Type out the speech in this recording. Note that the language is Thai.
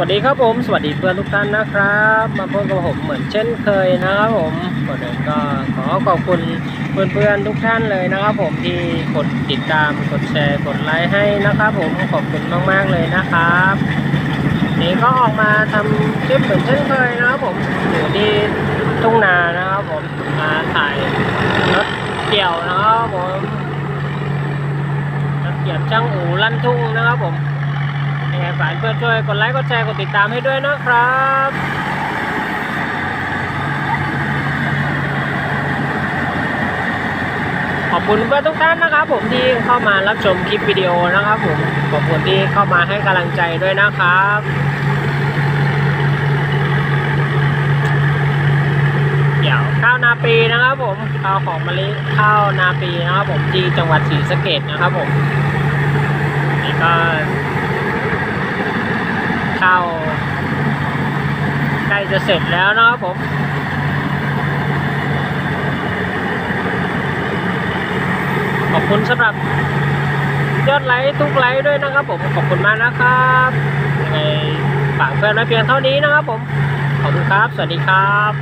วัสดีครับผม สวัสดีเพื่อนทุกท่านนะครับ มาพบกับผมเหมือนเช่นเคยนะครับผมก่อนอื่นก็ขอขอบคุณเพื่อนๆทุกท่านเลยนะครับ ผมที่กดติดตามกดแชร์กดไลค์ให้นะครับ ผมขอบคุณมากๆเลยนะครับนี่ก็ออกมาทำคลิปเหมือนเช่นเคยนะครับผมอยู่ที่ทุ่งนานะครับ ผมมาถ่ายรถเกี่ยวนะครับผมรถเกี่ยวช่างอูลั่นทุ่งนะครับผม ยังไงฝากเพื่อนช่วยกดไลค์กดแชร์กดติดตามให้ด้วยนะครับขอบคุณเพื่อนทุกท่านนะครับ ผมที่เข้ามารับชมคลิปวิดีโอนะครับผมขอบคุณที่เข้ามาให้กำลังใจด้วยนะครับเดี๋ยวข้าวนาปีนะครับ ผมข้าวของมะลิข้าวนาปีนะครับ ผมที่จังหวัดศรีสะเกดนะครับผมนี่ก็ ข้าใกล้จะเสร็จแล้วนะครับผมขอบคุณสำหรับยอดไลค์ทุกไลค์ด้วยนะครับผมขอบคุณมากนะครับยังไงฝากเพื่อนไว้เพียงเท่านี้นะครับผมขอบคุณครับ สวัสดีครับ